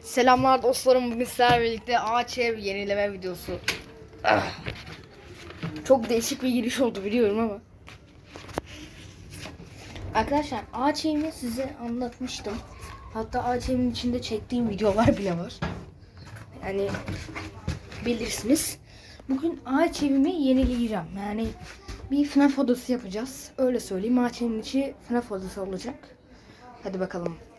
Selamlar dostlarım. Bugün sizlerle birlikte ağaç ev yenileme videosu. Ah. Çok değişik bir giriş oldu biliyorum ama. Arkadaşlar ağaç evini size anlatmıştım. Hatta ağaç evinin içinde çektiğim videolar bile var. Yani bilirsiniz. Bugün ağaç evimi yenileyeceğim. Yani bir FNAF odası yapacağız. Öyle söyleyeyim. Ağaç evinin içi FNAF odası olacak. Hadi bakalım.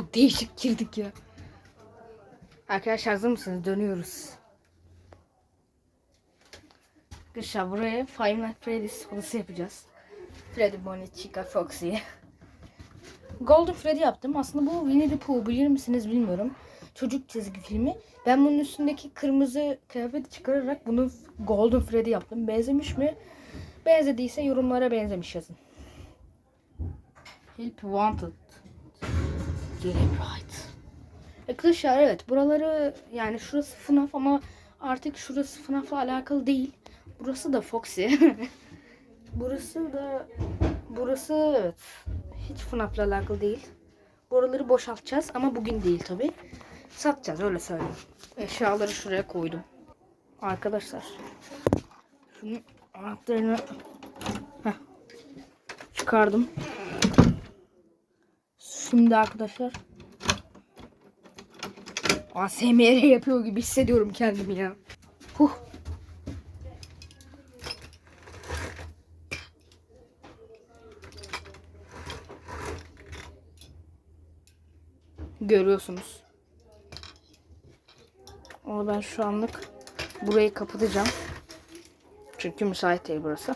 Çok değişik girdik ya. Arkadaşlar hazır mısınız? Dönüyoruz. Arkadaşlar buraya Five Nights at Freddy's odası yapacağız. Freddy, Bonnie, Chica, Foxy. Golden Freddy yaptım. Aslında bu Winnie the Pooh bilir misiniz bilmiyorum. Çocuk çizgi filmi. Ben bunun üstündeki kırmızı kıyafeti çıkararak bunu Golden Freddy yaptım. Benzemiş mi? Benzediyse yorumlara benzemiş yazın. Help wanted. İt right. Arkadaşlar evet buraları yani şurası FNAF ama artık şurası FNAF'la alakalı değil. Burası da Foxy. burası da burası evet hiç FNAF'la alakalı değil. Buraları boşaltacağız ama bugün değil tabi. Satacağız öyle söyleyeyim. Eşyaları şuraya koydum. Arkadaşlar. Şunun anahtarını çıkardım. Şimdi arkadaşlar ASMR yapıyor gibi hissediyorum kendimi ya. Huh. Görüyorsunuz. Ama ben şu anlık burayı kapatacağım. Çünkü müsait değil burası.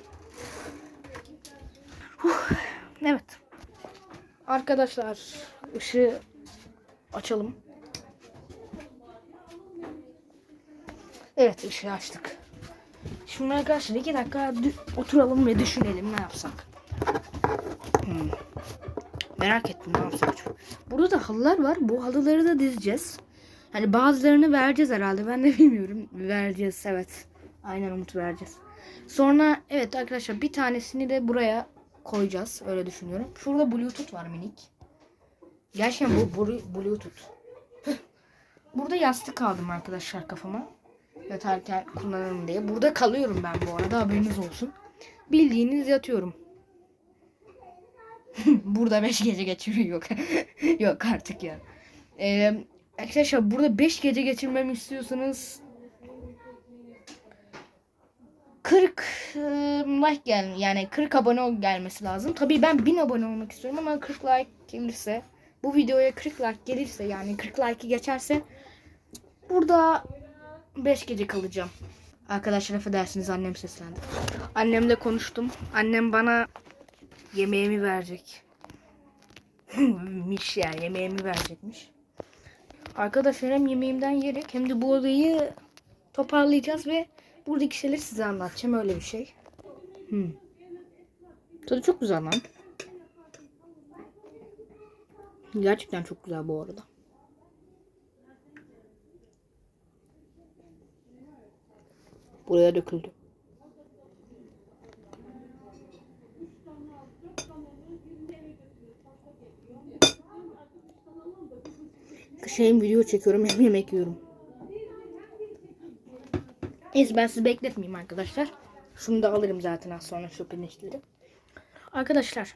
Huh. Evet. Arkadaşlar ışığı açalım. Evet ışığı açtık. Şimdi arkadaşlar iki dakika oturalım ve düşünelim ne yapsak. Hmm. Merak ettim ne yapsak. Burada da halılar var. Bu halıları da dizeceğiz. Hani bazılarını vereceğiz herhalde. Ben de bilmiyorum. Vereceğiz evet. Aynen Umut vereceğiz. Sonra evet arkadaşlar bir tanesini de buraya koyacağız. Öyle düşünüyorum. Şurada bluetooth var minik. Gerçekten bu bluetooth. Burada yastık aldım arkadaşlar kafama. Yatarken kullanırım diye. Burada kalıyorum ben bu arada haberiniz olsun. Bildiğiniz yatıyorum. burada 5 gece geçiriyor yok. yok artık ya. Ee, arkadaşlar burada 5 gece geçirmemi istiyorsanız 40 e, like gel yani 40 abone gelmesi lazım. Tabii ben 1000 abone olmak istiyorum ama 40 like gelirse bu videoya 40 like gelirse yani 40 like'ı geçerse burada 5 gece kalacağım. Arkadaşlar affedersiniz annem seslendi. Annemle konuştum. Annem bana yemeğimi verecek. Miş yani yemeğimi verecekmiş. Arkadaşlar hem yemeğimden yiyerek hem de bu odayı toparlayacağız ve buradaki şeyleri size anlatacağım öyle bir şey. Hmm. Tadı çok güzel lan. Gerçekten çok güzel bu arada. Buraya döküldü. Şeyim video çekiyorum hem yemek yiyorum. Neyse ben sizi bekletmeyeyim arkadaşlar. Şunu da alırım zaten az sonra şu pirinçleri. Arkadaşlar.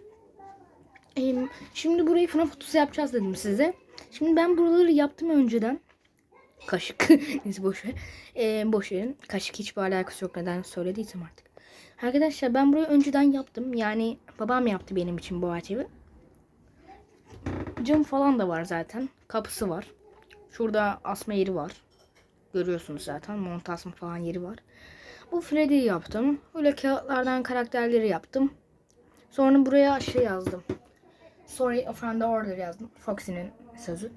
Şimdi burayı FNAF kutusu yapacağız dedim size. Şimdi ben buraları yaptım önceden. Kaşık. Neyse boş ver. Ee, boş verin. Kaşık hiçbir alakası yok neden söylediysem artık. Arkadaşlar ben burayı önceden yaptım. Yani babam yaptı benim için bu ağaç. Cam falan da var zaten. Kapısı var. Şurada asma yeri var. Görüyorsunuz zaten. Mont asma falan yeri var. Bu Freddy'yi yaptım. Öyle kağıtlardan karakterleri yaptım. Sonra buraya şey yazdım. Sorry the order yazdım. Foxy'nin sözü.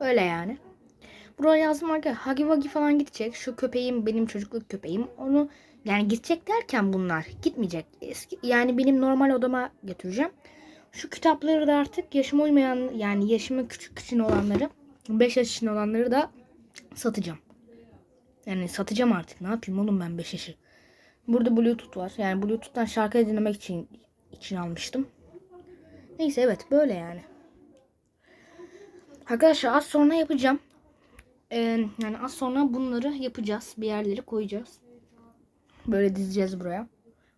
Öyle yani. Buraya yazdım arkadaşlar. Huggy Wuggy falan gidecek. Şu köpeğim benim çocukluk köpeğim. Onu yani gidecek derken bunlar gitmeyecek. Eski, yani benim normal odama götüreceğim. Şu kitapları da artık yaşıma uymayan yani yaşıma küçük için olanları 5 yaş için olanları da satacağım. Yani satacağım artık. Ne yapayım oğlum ben 5 yaşı. Burada Bluetooth var. Yani Bluetooth'tan şarkı dinlemek için için almıştım. Neyse evet böyle yani. Arkadaşlar az sonra yapacağım. Ee, yani az sonra bunları yapacağız. Bir yerleri koyacağız. Böyle dizeceğiz buraya.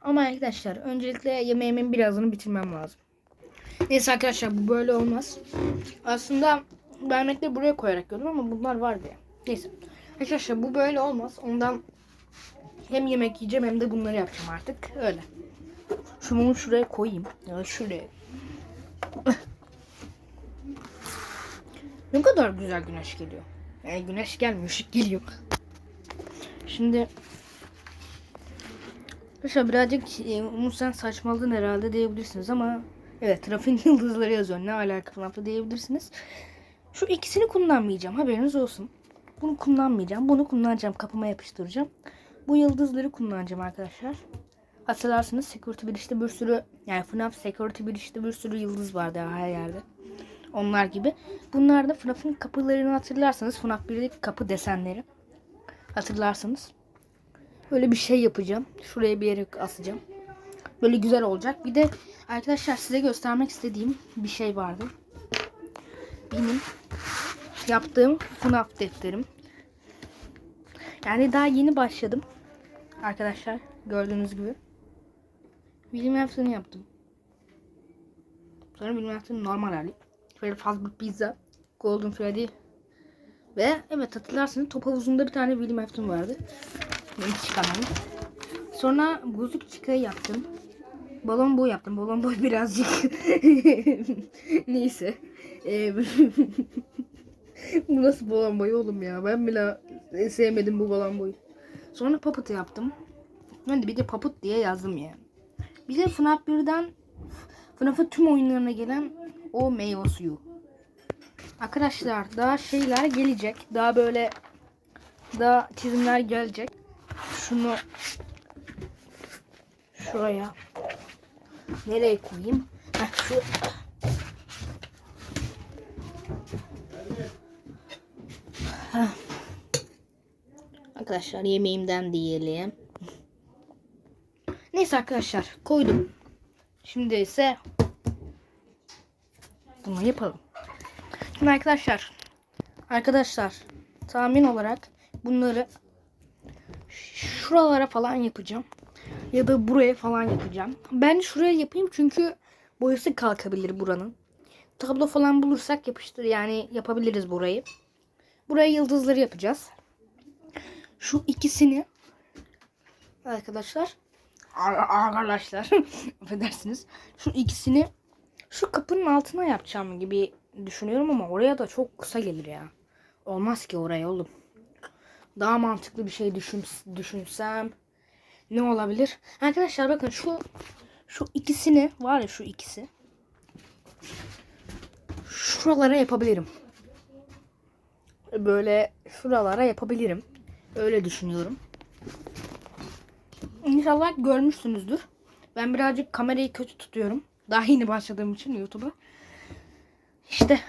Ama arkadaşlar öncelikle yemeğimin birazını bitirmem lazım. Neyse arkadaşlar bu böyle olmaz. Aslında de buraya koyarak gördüm ama bunlar var diye. Neyse. Arkadaşlar bu böyle olmaz. Ondan hem yemek yiyeceğim hem de bunları yapacağım artık. Öyle. Şu şuraya koyayım. Ya şuraya. ne kadar güzel güneş geliyor. Yani güneş gelmiyor, ışık geliyor. Şimdi Arkadaşlar birazcık e, Umut sen saçmaladın herhalde diyebilirsiniz ama evet trafiğin yıldızları yazıyor. Ne alaka falan diyebilirsiniz. Şu ikisini kullanmayacağım. Haberiniz olsun. Bunu kullanmayacağım. Bunu kullanacağım. Kapıma yapıştıracağım. Bu yıldızları kullanacağım arkadaşlar. Hatırlarsınız Security Breach'te bir sürü yani FNAF Security Breach'te bir sürü yıldız vardı her yerde. Onlar gibi. Bunlar da FNAF'ın kapılarını hatırlarsanız FNAF 1'deki kapı desenleri. Hatırlarsınız. Böyle bir şey yapacağım. Şuraya bir yere asacağım. Böyle güzel olacak. Bir de arkadaşlar size göstermek istediğim bir şey vardı. Benim yaptığım FNAF defterim. Yani daha yeni başladım. Arkadaşlar gördüğünüz gibi. William Afton'u yaptım. Sonra William Afton'un normal hali. Freddy Fazbear Pizza. Golden Freddy. Ve evet hatırlarsınız top havuzunda bir tane William Afton vardı. Benim çıkanım. Sonra bozuk çıkayı yaptım. Balon boy yaptım. Balon boy birazcık. Neyse. Ee, bu nasıl balon boy oğlum ya? Ben bile sevmedim bu balon boyu. Sonra Puppet yaptım. Ben de bir de Puppet diye yazdım yani. Bir de FNAF 1'den FNAF'ın tüm oyunlarına gelen o meyve suyu. Arkadaşlar daha şeyler gelecek. Daha böyle daha çizimler gelecek. Şunu şuraya nereye koyayım? Heh, şu Arkadaşlar yemeğimden diyelim. Neyse arkadaşlar koydum. Şimdi ise bunu yapalım. Şimdi arkadaşlar arkadaşlar tahmin olarak bunları şuralara falan yapacağım. Ya da buraya falan yapacağım. Ben şuraya yapayım çünkü boyası kalkabilir buranın. Tablo falan bulursak yapıştır yani yapabiliriz burayı. Buraya yıldızları yapacağız. Şu ikisini arkadaşlar arkadaşlar affedersiniz. Şu ikisini şu kapının altına yapacağım gibi düşünüyorum ama oraya da çok kısa gelir ya. Olmaz ki oraya oğlum. Daha mantıklı bir şey düşün, düşünsem ne olabilir? Arkadaşlar bakın şu şu ikisini var ya şu ikisi. Şuralara yapabilirim. Böyle şuralara yapabilirim. Öyle düşünüyorum. İnşallah görmüşsünüzdür. Ben birazcık kamerayı kötü tutuyorum. Daha yeni başladığım için YouTube'a. İşte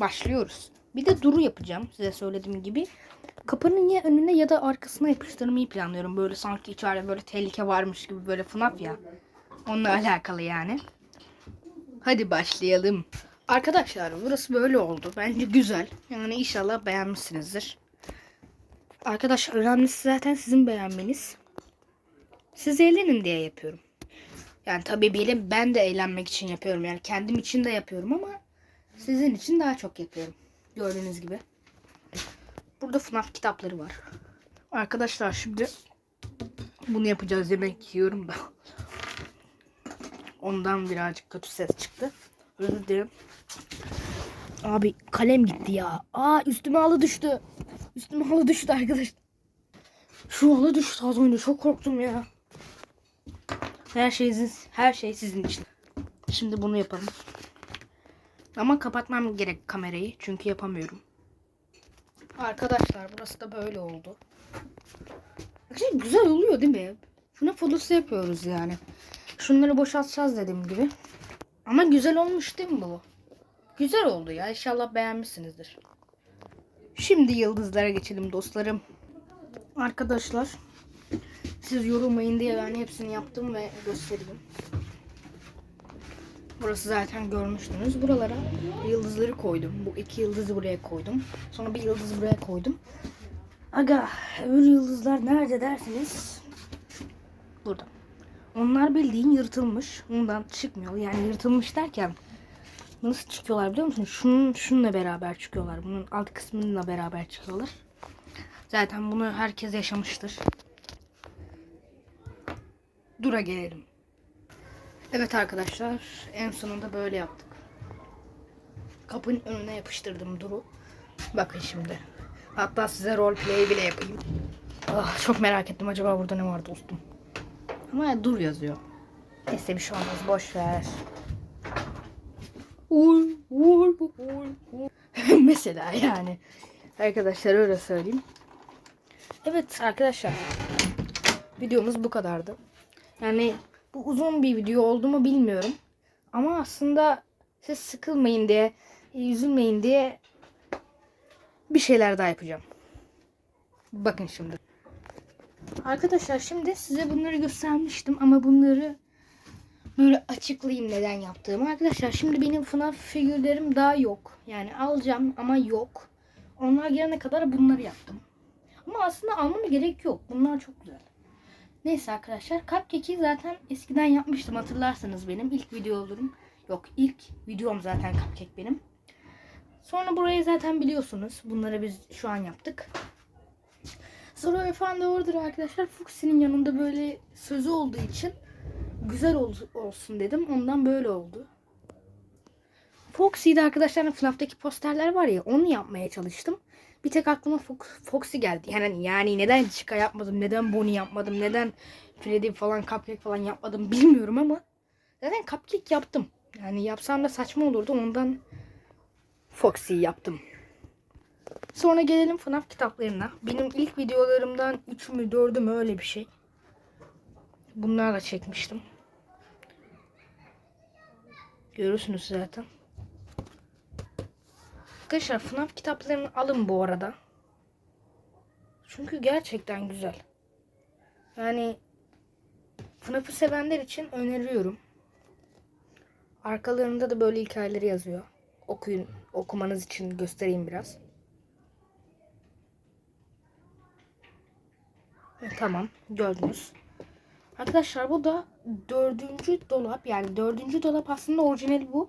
başlıyoruz. Bir de duru yapacağım size söylediğim gibi. Kapının ya önüne ya da arkasına yapıştırmayı planlıyorum. Böyle sanki içeride böyle tehlike varmış gibi böyle FNAF ya. Onunla alakalı yani. Hadi başlayalım. Arkadaşlar burası böyle oldu. Bence güzel. Yani inşallah beğenmişsinizdir. Arkadaşlar önemlisi zaten sizin beğenmeniz. Siz eğlenin diye yapıyorum. Yani tabii benim ben de eğlenmek için yapıyorum. Yani kendim için de yapıyorum ama sizin için daha çok yapıyorum. Gördüğünüz gibi. Burada FNAF kitapları var. Arkadaşlar şimdi bunu yapacağız. Yemek yiyorum da. Ondan birazcık kötü ses çıktı. Özür dilerim. Abi kalem gitti ya. Aa üstüme halı düştü. Üstüme halı düştü arkadaşlar. Şu halı düştü az önce çok korktum ya. Her şey sizin, her şey sizin için. Şimdi bunu yapalım. Ama kapatmam gerek kamerayı çünkü yapamıyorum. Arkadaşlar burası da böyle oldu. Arkadaşlar güzel oluyor değil mi? Şuna fotosu yapıyoruz yani. Şunları boşaltacağız dediğim gibi. Ama güzel olmuş değil mi bu? Güzel oldu ya. İnşallah beğenmişsinizdir. Şimdi yıldızlara geçelim dostlarım. Arkadaşlar siz yorulmayın diye ben hepsini yaptım ve göstereyim. Burası zaten görmüştünüz. Buralara yıldızları koydum. Bu iki yıldızı buraya koydum. Sonra bir yıldız buraya koydum. Aga öbür yıldızlar nerede dersiniz? Burada. Onlar bildiğin yırtılmış. Ondan çıkmıyor. Yani yırtılmış derken nasıl çıkıyorlar biliyor musun? Şunun şununla beraber çıkıyorlar. Bunun alt kısmıyla beraber çıkıyorlar. Zaten bunu herkes yaşamıştır. Dura gelelim. Evet arkadaşlar en sonunda böyle yaptık. Kapının önüne yapıştırdım Duru. Bakın şimdi. Hatta size roleplay bile yapayım. Ah, çok merak ettim acaba burada ne var dostum. Ama dur yazıyor. Neyse bir şey olmaz boş ver. Uy, uy, uy, uy. Mesela yani. Arkadaşlar öyle söyleyeyim. Evet arkadaşlar. Videomuz bu kadardı. Yani bu uzun bir video oldu mu bilmiyorum. Ama aslında siz sıkılmayın diye, üzülmeyin diye bir şeyler daha yapacağım. Bakın şimdi. Arkadaşlar şimdi size bunları göstermiştim ama bunları böyle açıklayayım neden yaptığımı. Arkadaşlar şimdi benim FNAF figürlerim daha yok. Yani alacağım ama yok. Onlar gelene kadar bunları yaptım. Ama aslında almama gerek yok. Bunlar çok güzel. Neyse arkadaşlar Cupcake'i zaten eskiden yapmıştım hatırlarsanız benim ilk videolarım. Yok ilk videom zaten Cupcake benim. Sonra burayı zaten biliyorsunuz. Bunları biz şu an yaptık. Sonra Efendi Order arkadaşlar Fuxi'nin yanında böyle sözü olduğu için güzel ol- olsun dedim. Ondan böyle oldu. Foxy'de arkadaşlar FNAF'taki posterler var ya onu yapmaya çalıştım. Bir tek aklıma Fox- Foxy geldi. Yani yani neden Chica yapmadım, neden Bonnie yapmadım, neden Freddy falan Cupcake falan yapmadım bilmiyorum ama zaten Cupcake yaptım. Yani yapsam da saçma olurdu ondan Foxy yaptım. Sonra gelelim FNAF kitaplarına. Benim ilk videolarımdan 3 mü 4'ü mü öyle bir şey. Bunlarla çekmiştim. Görürsünüz zaten. Arkadaşlar FNAF kitaplarını alın bu arada. Çünkü gerçekten güzel. Yani FNAF'ı sevenler için öneriyorum. Arkalarında da böyle hikayeleri yazıyor. Okuyun, okumanız için göstereyim biraz. Tamam gördünüz. Arkadaşlar bu da dördüncü dolap. Yani dördüncü dolap aslında orijinali bu.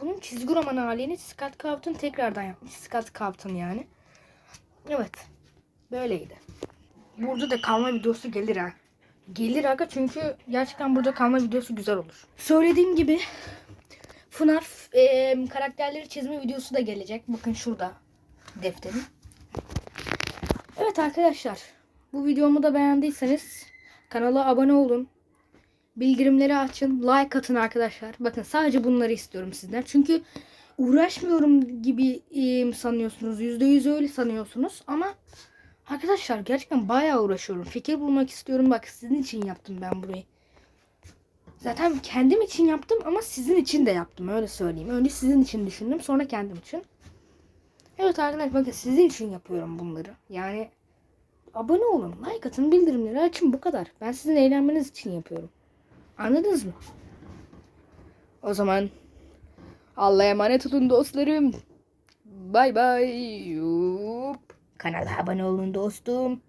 Bunun çizgi roman halini Scott Cawthon tekrardan yapmış. Scott Cawthon yani. Evet. Böyleydi. Burada da kalma videosu gelir ha. Gelir aga çünkü gerçekten burada kalma videosu güzel olur. Söylediğim gibi FNAF e, karakterleri çizme videosu da gelecek. Bakın şurada defterim. Evet arkadaşlar. Bu videomu da beğendiyseniz kanala abone olun. Bildirimleri açın. Like atın arkadaşlar. Bakın sadece bunları istiyorum sizden. Çünkü uğraşmıyorum gibi sanıyorsunuz. %100 öyle sanıyorsunuz. Ama arkadaşlar gerçekten bayağı uğraşıyorum. Fikir bulmak istiyorum. Bak sizin için yaptım ben burayı. Zaten kendim için yaptım ama sizin için de yaptım. Öyle söyleyeyim. Önce sizin için düşündüm. Sonra kendim için. Evet arkadaşlar bakın sizin için yapıyorum bunları. Yani abone olun, like atın, bildirimleri açın bu kadar. Ben sizin eğlenmeniz için yapıyorum. Anladınız mı? O zaman Allah'a emanet olun dostlarım. Bay bay. Kanala abone olun dostum.